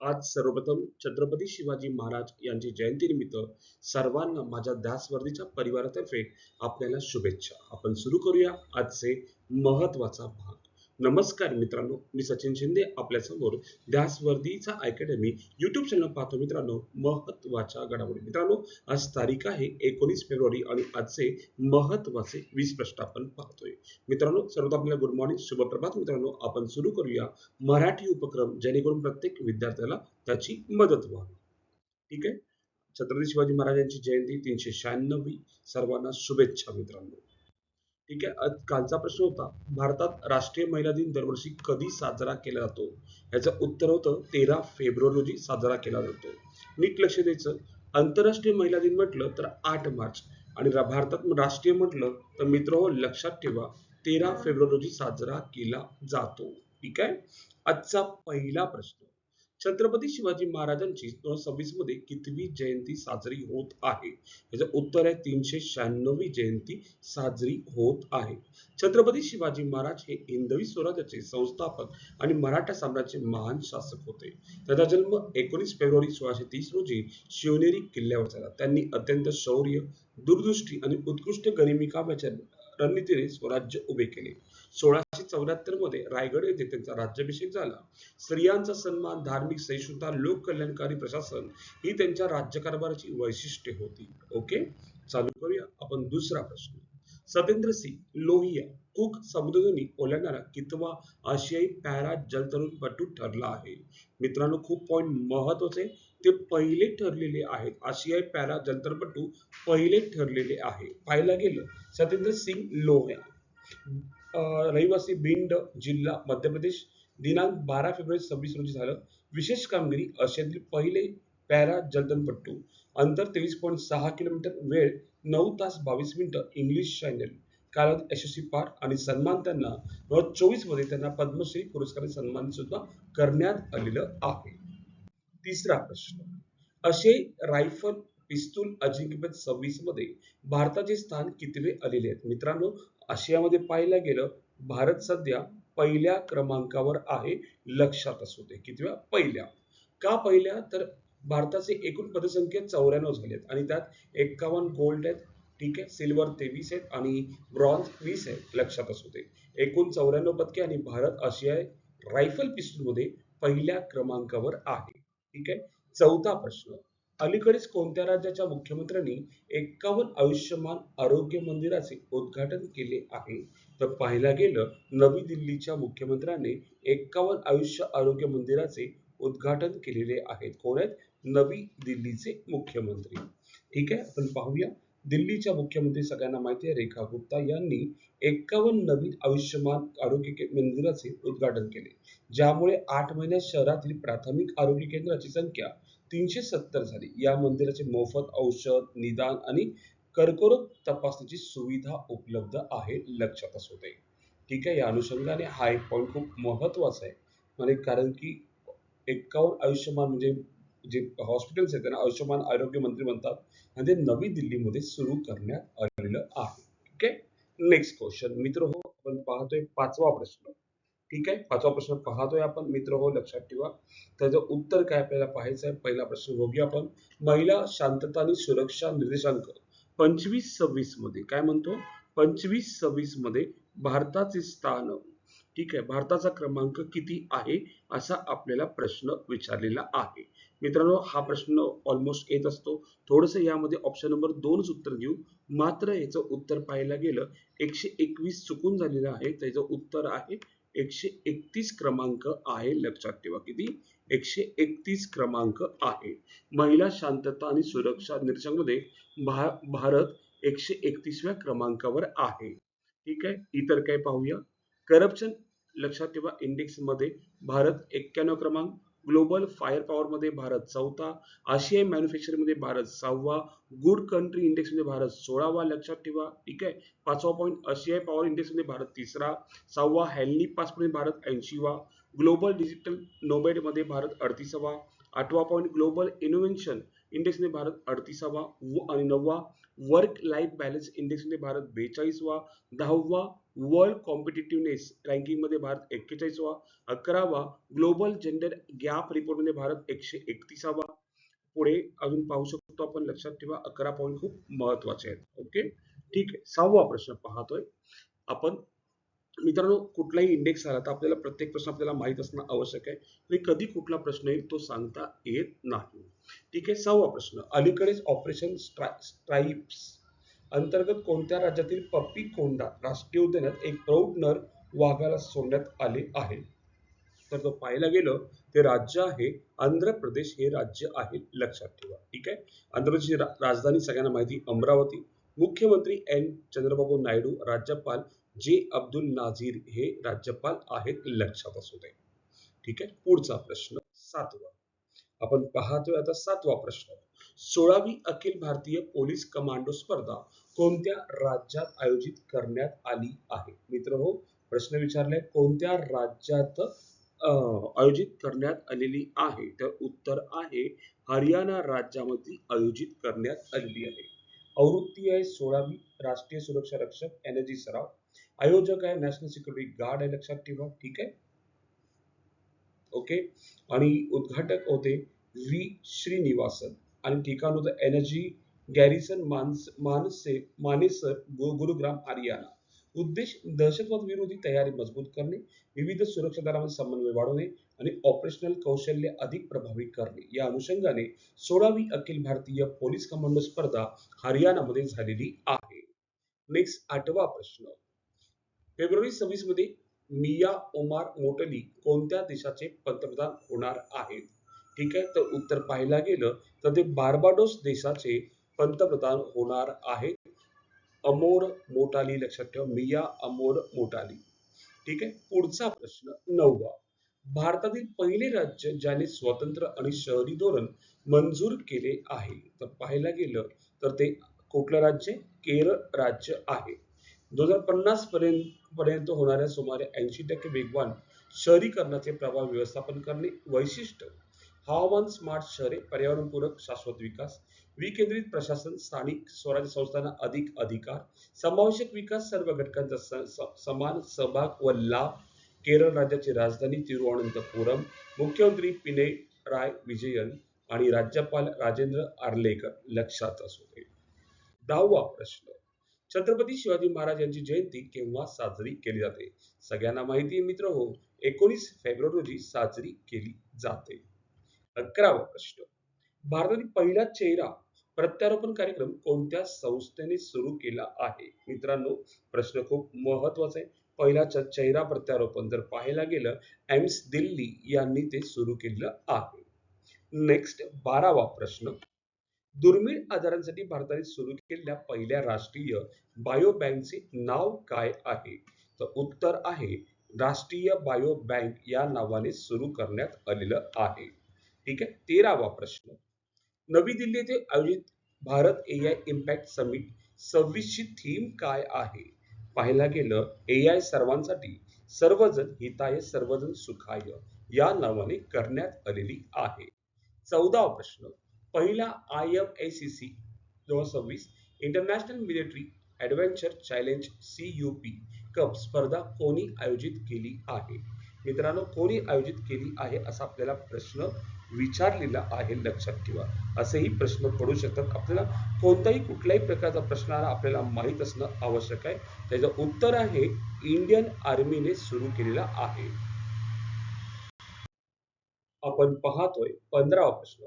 आज सर्वप्रथम छत्रपती शिवाजी महाराज यांची जयंतीनिमित्त सर्वांना माझ्या ध्यासवर्धीच्या परिवारातर्फे आपल्याला शुभेच्छा. आपण सुरू करूया आजचे महत्त्वाचा भाग. नमस्कार मित्रांनो मी सचिन शिंदे आपल्यासमोर ध्यासवर्धीचा अकॅडमी युट्यूब चॅनल पाहतो. मित्रांनो महत्त्वाच्या घडामोडी. मित्रांनो आज तारीख आहे एकोणीस फेब्रुवारी आणि आजचे महत्त्वाचे वीज प्रश्न आपण पाहतोय. मित्रांनो सर्वात आपल्याला गुड मॉर्निंग शुभप्रभात. मित्रांनो आपण सुरू करूया मराठी उपक्रम जेणेकरून प्रत्येक विद्यार्थ्याला त्याची मदत व्हावी. ठीक आहे? छत्रपती शिवाजी महाराजांची जयंती तीनशे शहाण्णवी सर्वांना शुभेच्छा मित्रांनो. ठीक आहे? कालचा प्रश्न होता भारतात राष्ट्रीय महिला दिन दरवर्षी कधी साजरा केला जातो? याचं उत्तर होतं तेरा फेब्रुवारी रोजी साजरा केला जातो. नीट लक्ष द्यायचं. आंतरराष्ट्रीय महिला दिन म्हटलं तर आठ मार्च. आणि भारतात राष्ट्रीय म्हटलं तर मित्र हो लक्षात ठेवा तेरा फेब्रुवारी रोजी साजरा केला जातो. ठीक आहे? आजचा पहिला प्रश्न. छत्रपती शिवाजी महाराजांची दोन हजार सव्वीसमध्ये कितवी जयंती साजरी होत आहे? याचं उत्तर आहे तीनशे शहाण्णवी जयंती साजरी होत आहे. छत्रपती शिवाजी महाराज हे हिंदवी स्वराज्याचे संस्थापक आणि मराठा साम्राज्याचे महान शासक होते. त्याचा जन्म एकोणीस फेब्रुवारी सोळाशे तीस रोजी शिवनेरी किल्ल्यावर झाला. त्यांनी अत्यंत शौर्य दूरदृष्टी आणि उत्कृष्ट गरिमी काव्याच्या रणनीतीने स्वराज्य उभे केले. सोळाशे चौऱ्याहत्तरमध्ये रायगड येथे त्यांचा राज्याभिषेक झाला. स्त्रियांचा सन्मान धार्मिक सहिष्णुता लोककल्याणकारी प्रशासन ही त्यांच्या राज्यकारभाराची वैशिष्ट्ये होती. ओके? चालू करूया आपण दुसरा प्रश्न. सतेंद्र सिंग लोहिया कुक समुद्रधुनी ओलांडणारा कितवा आशियाई पॅरा जलतरुणपटू ठरला आहे? मित्रांनो खूप पॉइंट महत्त्वाचे. ते पहिले ठरलेले आहेत. आशियाई पॅरा जंतरपटू पहिले ठरलेले आहे. पाहायला गेलं सत्येंद्र सिंग लोहया रहिवासी भिंड जिल्हा मध्य प्रदेश दिनांक बारा फेब्रुवारी सव्वीस रोजी झालं. विशेष कामगिरी आशियातील पहिले पॅरा जलतनपट्टू अंतर तेवीस पॉईंट सहा किलोमीटर वेळ नऊ तास बावीस मिनिटं इंग्लिश चॅनल कालावधी यशस्वी पार आणि सन्मान त्यांना दोन हजार चोवीसमध्ये त्यांना पद्मश्री पुरस्काराने सन्मान सुद्धा करण्यात आलेलं आहे. तिसरा प्रश्न. असे रायफल पिस्तूल अजिंक्यपद सव्वीसमध्ये भारताचे स्थान कितवे आलेले आहेत? मित्रांनो आशियामध्ये पाहायला गेलं भारत सध्या पहिल्या क्रमांकावर आहे लक्षात असू दे कितव्या? पहिल्या. का पहिल्या? तर भारताचे एकूण पदसंख्या चौऱ्याण्णव झालेत आणि त्यात एक्कावन्न गोल्ड आहेत ठीक आहे सिल्वर तेवीस आहेत आणि ब्रॉन्झ वीस आहेत लक्षात असू दे. एकूण चौऱ्याण्णव पदके आणि भारत आशिया रायफल पिस्तूल मध्ये पहिल्या क्रमांकावर आहे. ठीक आहे? चौथा प्रश्न. अलीकडेच कोणत्या राज्याच्या मुख्यमंत्र्यांनी एक्कावन्न आयुष्यमान आरोग्य मंदिराचे उद्घाटन केले आहे? तर पाहायला गेलं नवी दिल्लीच्या मुख्यमंत्र्यांनी एक्कावन्न आयुष्य आरोग्य मंदिराचे उद्घाटन केलेले आहेत. कोण आहेत? नवी दिल्लीचे मुख्यमंत्री. ठीक आहे? आपण पाहूया. दिल्लीच्या मुख्यमंत्री सगळ्यांना माहिती आहे रेखा गुप्ता यांनी एक्कावन्न नवीन आयुष्यमान आरोग्य मंदिराचे उद्घाटन केले. ज्यामुळे आठ महिन्यात शहरातील प्राथमिक आरोग्य केंद्राची संख्या तीनशे सत्तर झाली. या मंदिराचे मोफत औषध निदान आणि कर्करोग तपासणीची सुविधा उपलब्ध आहे लक्षात असू दे. ठीक आहे या अनुषंगाने हा एक पॉईंट खूप महत्त्वाचा आहे. म्हणजे कारण की एक्कावन्न आयुष्यमान म्हणजे जे हॉस्पिटल्स आहेत त्यांना आयुष्यमान आरोग्य मंत्री म्हणतात. आणि ते नवी दिल्लीमध्ये सुरू करण्यात आलेलं आहे. ठीक आहे नेक्स्ट क्वेश्चन मित्र हो आपण पाहतोय पाचवा प्रश्न. ठीक आहे? पाचवा प्रश्न पाहतोय आपण. मित्र हो लक्षात ठेवा. त्याचं उत्तर काय आपल्याला पाहायचं आहे? पहिला प्रश्न बघूया आपण. महिला शांतता आणि सुरक्षा निर्देशांक पंचवीस सव्वीसमध्ये. काय म्हणतो? पंचवीस सव्वीसमध्ये भारताचे स्थान. ठीक आहे? भारताचा क्रमांक किती आहे? असा आपल्याला प्रश्न विचारलेला आहे. मित्रांनो हा प्रश्न ऑलमोस्ट येत असतो. थोडस यामध्ये ऑप्शन नंबर दोनच उत्तर घेऊ मात्र याचं उत्तर पाहायला गेलं एकशे एकवीस चुकून झालेलं आहे. त्याचं उत्तर आहे एकशे एकतीस क्रमांक आहे. लक्षात ठेवा किती? एकशे एकतीस क्रमांक आहे. महिला शांतता आणि सुरक्षा निर्देशांमध्ये भा भारत एकशे एकतीसव्या क्रमांकावर आहे. ठीक आहे? इतर काय पाहूया. करप्शन लक्षात ठेवा इंडेक्समध्ये भारत एक्क्याण्णव क्रमांक ग्लोबल फायर पॉवरमध्ये भारत चौथा आशियाई मॅन्युफॅक्चरिंगमध्ये भारत सहावा गुड कंट्री इंडेक्समध्ये भारत सोळावा लक्षात ठेवा ठीक आहे? पाचवा पॉईंट आशियाई पॉवर इंडेक्समध्ये भारत तिसरा सहावा हॅलनी पास भारत ऐंशीवा ग्लोबल डिजिटल नोबेडमध्ये भारत अडतीसावा आठवा पॉईंट ग्लोबल इनोव्हेन्शन इंडेक्सने भारत अडतीसावा व आणि नववा वर्क लाईफ बॅलन्स इंडेक्सने भारत बेचाळीसवा दहावा वर्ल्ड कॉम्पिटेटिव्हनेस रँकिंगमध्ये भारत एक्केचाळीसवा अकरावा ग्लोबल जेंडर गॅप रिपोर्टमध्ये भारत एकशे एकतीसावा. पुढे अजून पाहू शकतो आपण लक्षात ठेवा अकरा पॉईंट खूप महत्त्वाचे आहेत. ओके ठीक आहे. सहावा प्रश्न पाहतोय. आपण मित्रांनो कुठलाही इंडेक्स आला तर आपल्याला प्रत्येक प्रश्न आपल्याला माहीत असणं आवश्यक आहे. आणि कधी कुठला प्रश्न येईल तो सांगता येत नाही. ठीक आहे? सहावा प्रश्न. अलीकडेच ऑपरेशन स्ट्राईप्स अंतर्गत कोणत्या राज्यातील पप्पी कोंडा राष्ट्रीय उद्यानात एक प्रौढ नर वाघाला सोडण्यात आले आहे? तर तो पाहायला गेलं ते राज्य आहे आंध्र प्रदेश हे राज्य आहे लक्षात ठेवा. ठीक आहे? आंध्र प्रदेशची रा- राजधानी सगळ्यांना माहिती अमरावती. मुख्यमंत्री एन. चंद्रबाबू नायडू राज्यपाल जे. अब्दुल नाझीर हे राज्यपाल आहेत लक्षात असू दे. ठीक आहे? पुढचा प्रश्न सातवा. आपण पाहतोय आता सातवा प्रश्न. सोळावी अखिल भारतीय पोलीस कमांडो स्पर्धा कोणत्या राज्यात आयोजित करण्यात आली आहे? मित्र हो प्रश्न विचारलाय कोणत्या राज्यात आयोजित करण्यात आलेली आहे? तर उत्तर आहे हरियाणा राज्यामध्ये आयोजित करण्यात आलेली आहे. आवृत्ती आहे सोळावी राष्ट्रीय सुरक्षा रक्षक एनर्जी सराव. आयोजक आहे नॅशनल सिक्युरिटी गार्ड आहे लक्षात ठेवा ठीक आहे? ओके? आणि उद्घाटक होते व्ही. श्रीनिवासन. आणि ठिकाण होतं एनर्जी गॅरिसन मानस मानसे मानेसर गु- गुरुग्राम हरियाणा उद्देश दहशतवाद विरोधी तयारी मजबूत करणे विविध सुरक्षा दलामध्ये समन्वय वाढवणे आणि ऑपरेशनल कौशल्य अधिक प्रभावी करणे. या अनुषंगाने सोळावी अखिल भारतीय पोलीस कमांडो स्पर्धा हरियाणामध्ये झालेली आहे. नेक्स्ट आठवा प्रश्न. फेब्रुवारी सव्वीसमध्ये मिया ओमार मोटली कोणत्या देशाचे पंतप्रधान होणार आहेत? ठीक आहे? तर उत्तर पाहायला गेलं तर ते बार्बाडोस देशाचे पंतप्रधान होणार आहेत. अमोर मोटाली लक्षात ठेवा. मिया अमोर मोटाली. ठीक आहे? पुढचा प्रश्न नववा. भारतातील पहिले राज्य ज्याने स्वतंत्र आणि शहरी धोरण मंजूर केले आहे. तर पाहायला गेलं तर ते कुठलं राज्य? केरळ राज्य आहे. दोन हजार पन्नास पर्यंत पर्यंत होणाऱ्या सुमारे ऐंशी टक्के वेगवान शहरीकरणाचे प्रभाव व्यवस्थापन करणे वैशिष्ट्य. हवामान स्मार्ट शहरे पर्यावरणपूरक शाश्वत विकास विकेंद्रित प्रशासन स्थानिक स्वराज्य संस्थांना अधिक अधिकार समावेशक विकास सर्व घटकांचा स- समान सहभाग व लाभ. केरळ राज्याची राजधानी तिरुवनंतपुरम मुख्यमंत्री पिने राय विजयन आणि राज्यपाल राजेंद्र आर्लेकर लक्षात असू दे. दहावा प्रश्न. छत्रपती शिवाजी महाराज यांची जयंती केव्हा साजरी केली जाते? सगळ्यांना माहिती आहे मित्र हो एकोणीस फेब्रुवारी रोजी साजरी केली जाते. अकरावा प्रश्न भारतातील पहिला चेहरा प्रत्यारोपण कार्यक्रम कोणत्या संस्थेने सुरू केला आहे? मित्रांनो प्रश्न खूप महत्त्वाचा आहे. पहिला चेहरा प्रत्यारोपण जर पाहायला गेलं एम्स दिल्ली यांनी ते सुरू केलेलं आहे. नेक्स्ट बारावा प्रश्न. दुर्मिळ आजारांसाठी भारताने सुरू केलेल्या पहिल्या राष्ट्रीय बायो बँकचे नाव काय आहे? तर उत्तर आहे राष्ट्रीय बायो बँक या नावाने सुरू करण्यात आलेलं आहे. ठीक आहे? तेरावा प्रश्न. नवी दिल्ली येथे आयोजित Bharat A I impact summit सव्वीसची theme काय आहे? पाहायला गेलं ए आय सर्वांसाठी सर्वजण हिताय सर्वजण सुखाय या नावाने करण्यात आलेली आहे. चौदावा प्रश्न. पहिला I M A C C दोन हजार सव्वीस international military adventure challenge C U P cup स्पर्धा कोणी आयोजित केली आहे? मित्रांनो कोणी आयोजित केली आहे असा आपल्याला प्रश्न विचारलेला आहे लक्षात ठेवा. असेही प्रश्न पडू शकतात. आपल्याला कोणताही कुठल्याही प्रकारचा प्रश्न आला आपल्याला माहीत असणं आवश्यक आहे. त्याचं उत्तर आहे इंडियन आर्मीने सुरू केलेला आहे. आपण पाहतोय पंधरावा प्रश्न.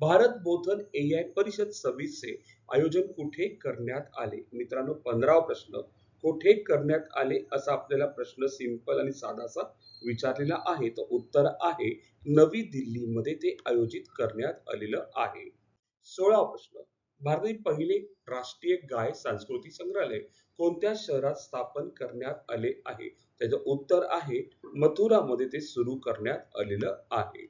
भारत बोथन ए आय परिषद सव्वीसचे आयोजन कुठे करण्यात आले? मित्रांनो पंधरावा प्रश्न. कुठे करण्यात आले असा आपल्याला प्रश्न सिंपल आणि साधासा विचारलेला आहे तर उत्तर आहे नवी दिल्लीमध्ये ते आयोजित करण्यात आलेलं आहे. सोळा प्रश्न भारतातील पहिले राष्ट्रीय गाय सांस्कृतिक संग्रहालय कोणत्या शहरात स्थापन करण्यात आले आहे? त्याचं उत्तर आहे मथुरामध्ये ते सुरू करण्यात आलेलं आहे.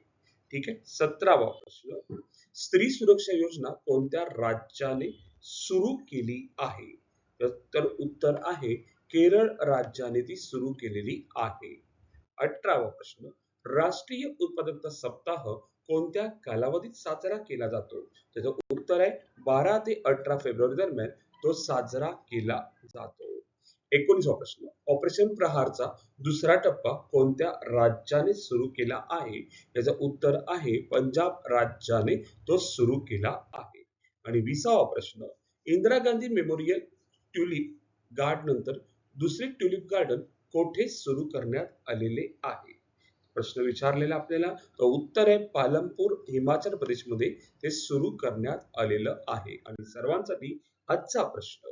ठीक आहे सतरावा प्रश्न स्त्री सुरक्षा योजना कोणत्या राज्याने सुरू केली आहे? तर- उत्तर आहे केरळ राज्याने ती सुरू केलेली आहे. अठरावा प्रश्न. राष्ट्रीय उत्पादकता सप्ताह कोणत्या कालावधीत साजरा केला जातो? त्याचं उत्तर आहे बारा ते अठरा फेब्रुवारी दरम्यान तो साजरा केला जातो. एकोणीसवा प्रश्न. ऑपरेशन प्रहारचा दुसरा टप्पा कोणत्या राज्याने सुरू केला आहे? याचं उत्तर आहे पंजाब राज्याने तो सुरू केला आहे. आणि विसावा प्रश्न. Indira Gandhi memorial tulip garden नंतर दुसरे ट्युलिप गार्डन कोठे सुरू करण्यात आलेले आहे? प्रश्न विचारलेला आपल्याला तर उत्तर आहे पालमपूर हिमाचल प्रदेशमध्ये ते सुरू करण्यात आलेलं आहे. आणि सर्वांसाठी आजचा प्रश्न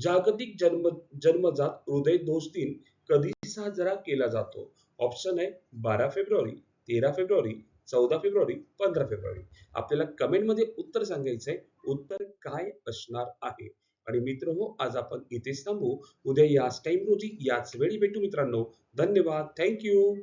जागतिक जन्म जन्मजात हृदय दोष दिन कधी साजरा केला जातो? ऑप्शन आहे बारा फेब्रुवारी तेरा फेब्रुवारी चौदा फेब्रुवारी पंधरा फेब्रुवारी. आपल्याला कमेंटमध्ये उत्तर सांगायचंय. उत्तर काय असणार आहे? आणि मित्र हो आज आपण इथेच थांबू. उद्या याच टाइम रोजी याच वेळी भेटू मित्रांनो. धन्यवाद. थँक्यू